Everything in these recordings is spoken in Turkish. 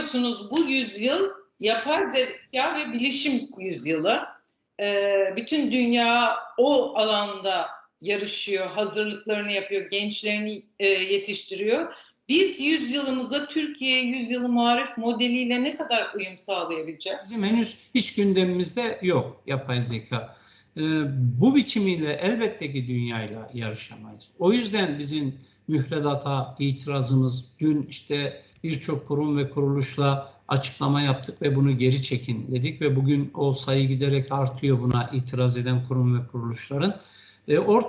biliyorsunuz bu yüzyıl yapay zeka ve bilişim yüzyılı. Ee, bütün dünya o alanda yarışıyor, hazırlıklarını yapıyor, gençlerini e, yetiştiriyor. Biz yüzyılımıza Türkiye yüzyılı marif modeliyle ne kadar uyum sağlayabileceğiz? Bizim henüz hiç gündemimizde yok yapay zeka. Ee, bu biçimiyle elbette ki dünyayla yarışamayız. O yüzden bizim müfredata itirazımız dün işte birçok kurum ve kuruluşla açıklama yaptık ve bunu geri çekin dedik ve bugün o sayı giderek artıyor buna itiraz eden kurum ve kuruluşların. E, or,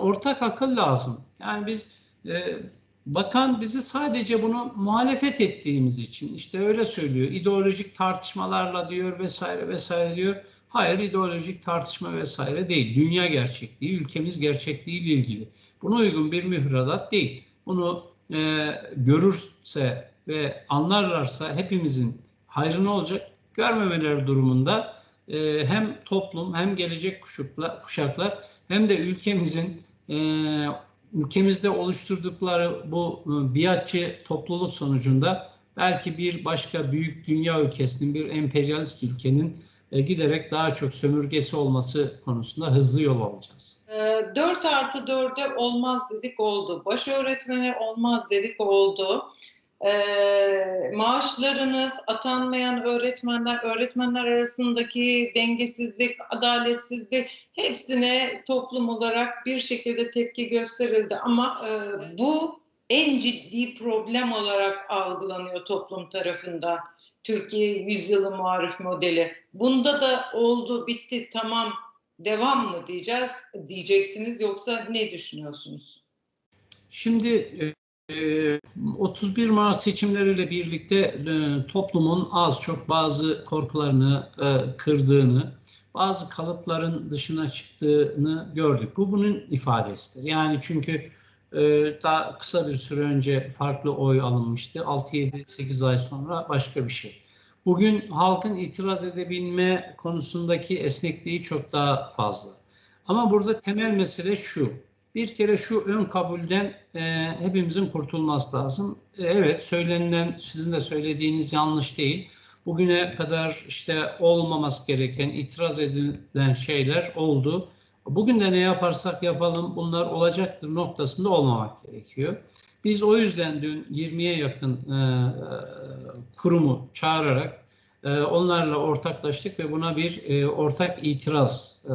ortak akıl lazım. Yani biz e, bakan bizi sadece bunu muhalefet ettiğimiz için işte öyle söylüyor. İdeolojik tartışmalarla diyor vesaire vesaire diyor. Hayır ideolojik tartışma vesaire değil. Dünya gerçekliği, ülkemiz gerçekliği ile ilgili. Buna uygun bir müfredat değil. Bunu e, görürse ve anlarlarsa hepimizin hayrına olacak. Görmemeleri durumunda e, hem toplum hem gelecek kuşaklar, kuşaklar hem de ülkemizin e, ülkemizde oluşturdukları bu e, biatçı topluluk sonucunda belki bir başka büyük dünya ülkesinin, bir emperyalist ülkenin e, giderek daha çok sömürgesi olması konusunda hızlı yol alacağız. 4 ee, artı 4'e olmaz dedik oldu. Baş öğretmeni olmaz dedik oldu. Ee, maaşlarınız, atanmayan öğretmenler, öğretmenler arasındaki dengesizlik, adaletsizlik hepsine toplum olarak bir şekilde tepki gösterildi. Ama e, bu en ciddi problem olarak algılanıyor toplum tarafından. Türkiye Yüzyılı Marif Modeli. Bunda da oldu, bitti, tamam, devam mı diyeceğiz, diyeceksiniz yoksa ne düşünüyorsunuz? Şimdi 31 e, Mart seçimleriyle birlikte toplumun az çok bazı korkularını kırdığını, bazı kalıpların dışına çıktığını gördük. Bu bunun ifadesidir. Yani çünkü daha kısa bir süre önce farklı oy alınmıştı. 6-7-8 ay sonra başka bir şey. Bugün halkın itiraz edebilme konusundaki esnekliği çok daha fazla. Ama burada temel mesele şu. Bir kere şu ön kabulden e, hepimizin kurtulması lazım. E, evet söylenilen sizin de söylediğiniz yanlış değil. Bugüne kadar işte olmaması gereken, itiraz edilen şeyler oldu. Bugün de ne yaparsak yapalım bunlar olacaktır noktasında olmamak gerekiyor. Biz o yüzden dün 20'ye yakın e, kurumu çağırarak e, onlarla ortaklaştık ve buna bir e, ortak itiraz e,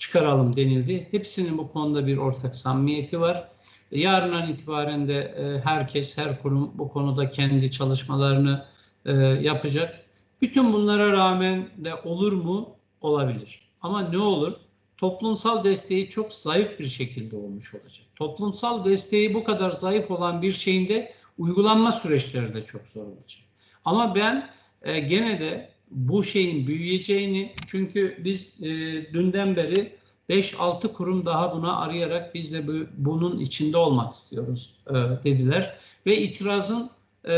çıkaralım denildi. Hepsinin bu konuda bir ortak samimiyeti var. Yarından itibaren de e, herkes, her kurum bu konuda kendi çalışmalarını e, yapacak. Bütün bunlara rağmen de olur mu? Olabilir. Ama ne olur? Toplumsal desteği çok zayıf bir şekilde olmuş olacak. Toplumsal desteği bu kadar zayıf olan bir şeyin de uygulanma süreçleri de çok zor olacak. Ama ben e, gene de bu şeyin büyüyeceğini çünkü biz e, dünden beri 5-6 kurum daha buna arayarak biz de bu, bunun içinde olmak istiyoruz e, dediler. Ve itirazın e,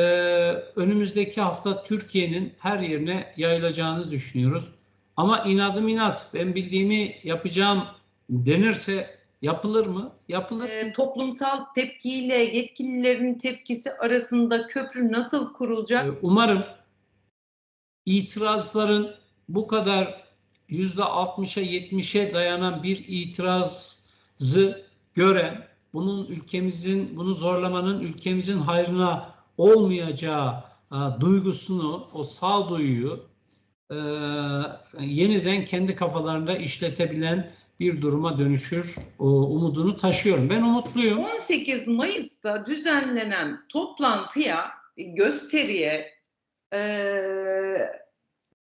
önümüzdeki hafta Türkiye'nin her yerine yayılacağını düşünüyoruz. Ama inadım inat ben bildiğimi yapacağım denirse yapılır mı? Yapılır. E, toplumsal tepkiyle yetkililerin tepkisi arasında köprü nasıl kurulacak? E, umarım itirazların bu kadar yüzde 60'a 70'e dayanan bir itirazı gören, bunun ülkemizin, bunu zorlamanın ülkemizin hayrına olmayacağı a, duygusunu, o sağduyuyu e, yeniden kendi kafalarında işletebilen bir duruma dönüşür o, umudunu taşıyorum. Ben umutluyum. 18 Mayıs'ta düzenlenen toplantıya, gösteriye e,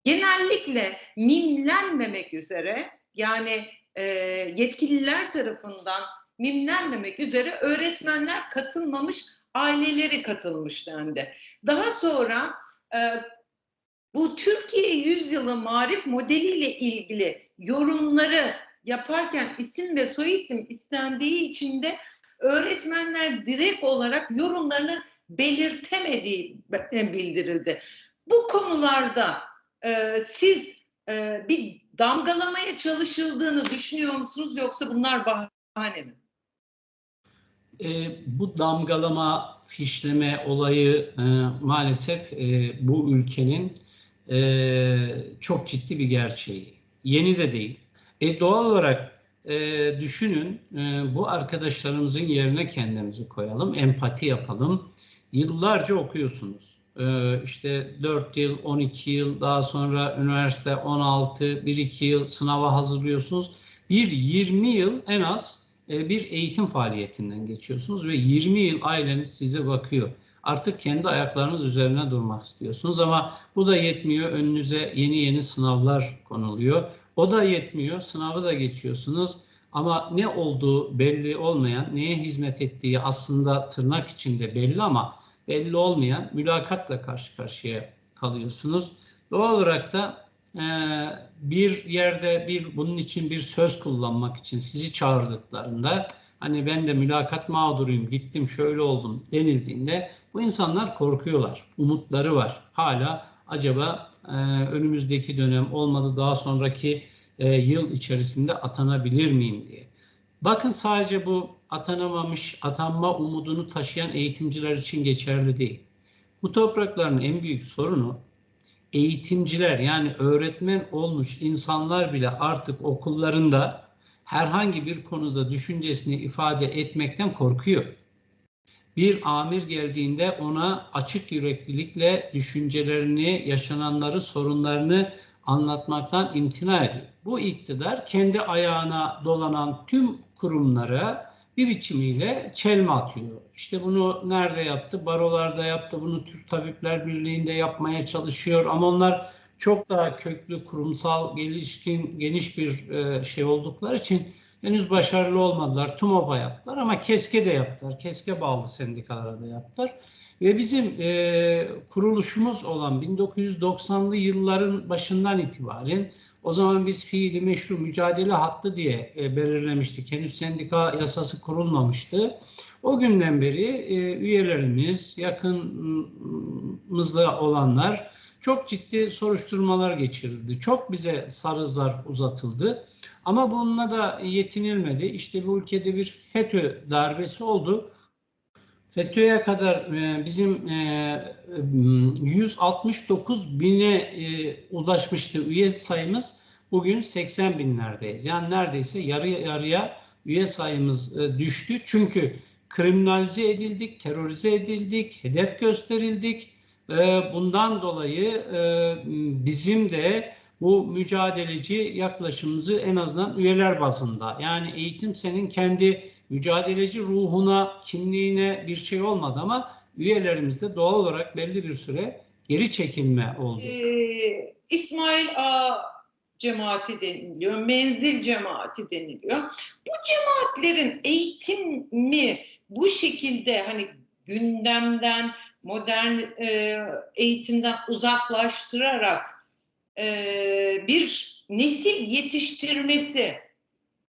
genellikle mimlenmemek üzere yani e, yetkililer tarafından mimlenmemek üzere öğretmenler katılmamış, aileleri katılmış dendi. Daha sonra e, bu Türkiye Yüzyılı Marif modeliyle ilgili yorumları yaparken isim ve soyisim istendiği için de öğretmenler direkt olarak yorumlarını belirtemediği bildirildi. Bu konularda e, siz e, bir damgalamaya çalışıldığını düşünüyor musunuz yoksa bunlar bahane mi? e, bu damgalama, fişleme olayı e, maalesef e, bu ülkenin e, çok ciddi bir gerçeği. Yeni de değil. E, doğal olarak e, düşünün e, bu arkadaşlarımızın yerine kendimizi koyalım, empati yapalım. Yıllarca okuyorsunuz. E, işte 4 yıl, 12 yıl, daha sonra üniversite 16, 1-2 yıl sınava hazırlıyorsunuz. Bir 20 yıl en az e, bir eğitim faaliyetinden geçiyorsunuz ve 20 yıl aileniz size bakıyor. Artık kendi ayaklarınız üzerine durmak istiyorsunuz ama bu da yetmiyor. Önünüze yeni yeni sınavlar konuluyor. O da yetmiyor. Sınavı da geçiyorsunuz. Ama ne olduğu belli olmayan, neye hizmet ettiği aslında tırnak içinde belli ama belli olmayan mülakatla karşı karşıya kalıyorsunuz. Doğal olarak da e, bir yerde bir bunun için bir söz kullanmak için sizi çağırdıklarında hani ben de mülakat mağduruyum, gittim şöyle oldum denildiğinde bu insanlar korkuyorlar. Umutları var. Hala acaba e, önümüzdeki dönem olmadı daha sonraki e, yıl içerisinde atanabilir miyim diye. Bakın sadece bu atanamamış, atanma umudunu taşıyan eğitimciler için geçerli değil. Bu toprakların en büyük sorunu eğitimciler yani öğretmen olmuş insanlar bile artık okullarında herhangi bir konuda düşüncesini ifade etmekten korkuyor. Bir amir geldiğinde ona açık yüreklilikle düşüncelerini, yaşananları, sorunlarını anlatmaktan imtina ediyor. Bu iktidar kendi ayağına dolanan tüm kurumlara bir biçimiyle çelme atıyor. İşte bunu nerede yaptı? Barolarda yaptı. Bunu Türk Tabipler Birliği'nde yapmaya çalışıyor. Ama onlar çok daha köklü, kurumsal, gelişkin, geniş bir e, şey oldukları için henüz başarılı olmadılar. TUMOP'a yaptılar ama KESK'e de yaptılar. KESK'e bağlı sendikalara da yaptılar. Ve bizim e, kuruluşumuz olan 1990'lı yılların başından itibaren o zaman biz fiili meşru mücadele hattı diye e, belirlemiştik. Henüz sendika yasası kurulmamıştı. O günden beri e, üyelerimiz, yakınımızda olanlar çok ciddi soruşturmalar geçirildi. Çok bize sarı zarf uzatıldı. Ama bununla da yetinilmedi. İşte bu ülkede bir FETÖ darbesi oldu. FETÖ'ye kadar e, bizim 169 e, bine e, ulaşmıştı üye sayımız. Bugün 80 binlerdeyiz. Yani neredeyse yarı yarıya üye sayımız düştü. Çünkü kriminalize edildik, terörize edildik, hedef gösterildik. Bundan dolayı bizim de bu mücadeleci yaklaşımımızı en azından üyeler bazında yani eğitim senin kendi mücadeleci ruhuna, kimliğine bir şey olmadı ama üyelerimizde doğal olarak belli bir süre geri çekilme oldu. Ee, İsmail A cemaati deniliyor, menzil cemaati deniliyor. Bu cemaatlerin eğitimi bu şekilde hani gündemden, modern e, eğitimden uzaklaştırarak e, bir nesil yetiştirmesi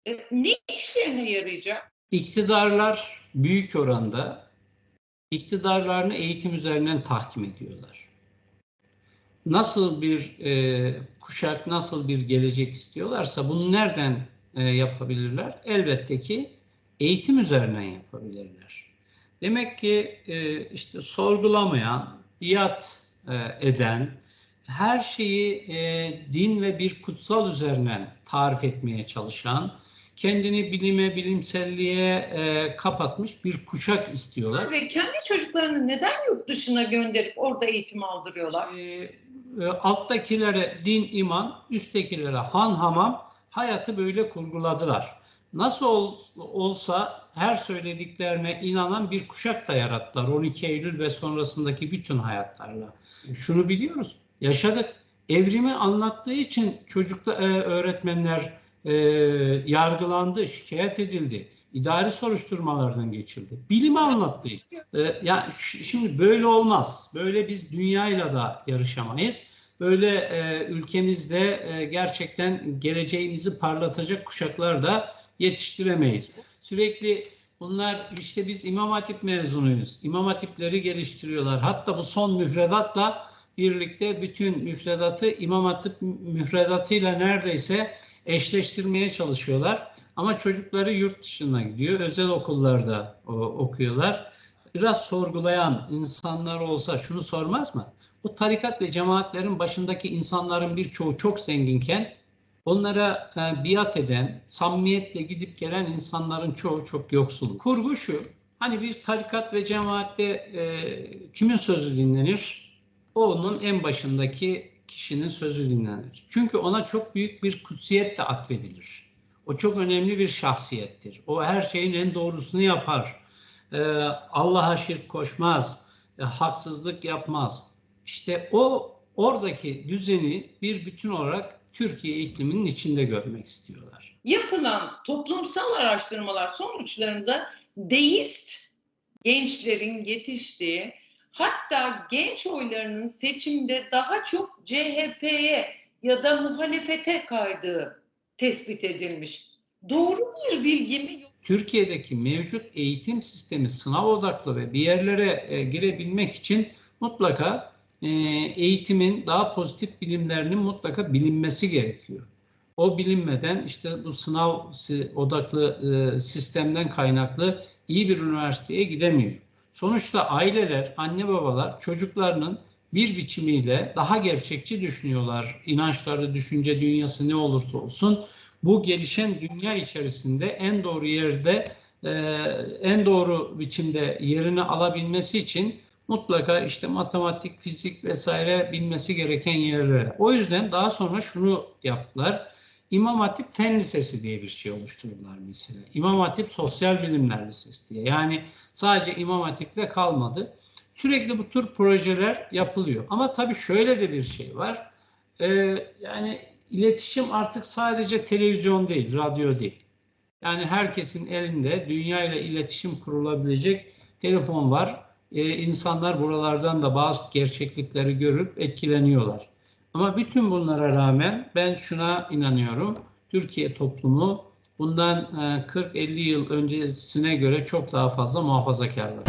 e, ne işlerine yarayacak? İktidarlar büyük oranda iktidarlarını eğitim üzerinden tahkim ediyorlar. Nasıl bir e, kuşak, nasıl bir gelecek istiyorlarsa bunu nereden e, yapabilirler? Elbette ki eğitim üzerinden yapabilirler. Demek ki e, işte sorgulamayan, biat e, eden, her şeyi e, din ve bir kutsal üzerinden tarif etmeye çalışan, kendini bilime, bilimselliğe e, kapatmış bir kuşak istiyorlar. Ve kendi çocuklarını neden yurt dışına gönderip orada eğitim aldırıyorlar? E, e, alttakilere din, iman, üsttekilere han, hamam hayatı böyle kurguladılar. Nasıl ol, olsa her söylediklerine inanan bir kuşak da yarattılar 12 Eylül ve sonrasındaki bütün hayatlarla. Şunu biliyoruz, yaşadık. Evrimi anlattığı için çocukla e, öğretmenler e, yargılandı, şikayet edildi. İdari soruşturmalardan geçildi. Bilimi anlattı. E, yani şimdi böyle olmaz. Böyle biz dünyayla da yarışamayız. Böyle e, ülkemizde e, gerçekten geleceğimizi parlatacak kuşaklar da yetiştiremeyiz. Sürekli bunlar işte biz İmam Hatip mezunuyuz. İmam Hatipleri geliştiriyorlar. Hatta bu son müfredatla birlikte bütün müfredatı İmam Hatip müfredatıyla neredeyse eşleştirmeye çalışıyorlar. Ama çocukları yurt dışına gidiyor. Özel okullarda o, okuyorlar. Biraz sorgulayan insanlar olsa şunu sormaz mı? Bu tarikat ve cemaatlerin başındaki insanların birçoğu çok zenginken onlara e, biat eden, samimiyetle gidip gelen insanların çoğu çok yoksul. Kurgu şu, hani bir tarikat ve cemaatte e, kimin sözü dinlenir? Onun en başındaki kişinin sözü dinlenir. Çünkü ona çok büyük bir kutsiyet de atfedilir. O çok önemli bir şahsiyettir. O her şeyin en doğrusunu yapar. Ee, Allah'a şirk koşmaz, e, haksızlık yapmaz. İşte o oradaki düzeni bir bütün olarak Türkiye ikliminin içinde görmek istiyorlar. Yapılan toplumsal araştırmalar sonuçlarında deist gençlerin yetiştiği hatta genç oylarının seçimde daha çok CHP'ye ya da muhalefete kaydığı tespit edilmiş. Doğru bir bilgi mi? Türkiye'deki mevcut eğitim sistemi sınav odaklı ve bir yerlere e, girebilmek için mutlaka e, eğitimin daha pozitif bilimlerinin mutlaka bilinmesi gerekiyor. O bilinmeden işte bu sınav odaklı e, sistemden kaynaklı iyi bir üniversiteye gidemiyor. Sonuçta aileler, anne babalar çocuklarının bir biçimiyle daha gerçekçi düşünüyorlar. İnançları, düşünce dünyası ne olursa olsun bu gelişen dünya içerisinde en doğru yerde e, en doğru biçimde yerini alabilmesi için mutlaka işte matematik, fizik vesaire bilmesi gereken yerlere. O yüzden daha sonra şunu yaptılar. İmam Hatip Fen Lisesi diye bir şey oluşturdular mesela. İmam Hatip Sosyal Bilimler Lisesi diye. Yani sadece İmam Hatip'le kalmadı. Sürekli bu tür projeler yapılıyor. Ama tabii şöyle de bir şey var. Ee, yani iletişim artık sadece televizyon değil, radyo değil. Yani herkesin elinde dünya ile iletişim kurulabilecek telefon var. Ee, insanlar buralardan da bazı gerçeklikleri görüp etkileniyorlar. Ama bütün bunlara rağmen ben şuna inanıyorum. Türkiye toplumu bundan 40-50 yıl öncesine göre çok daha fazla muhafazakarlar.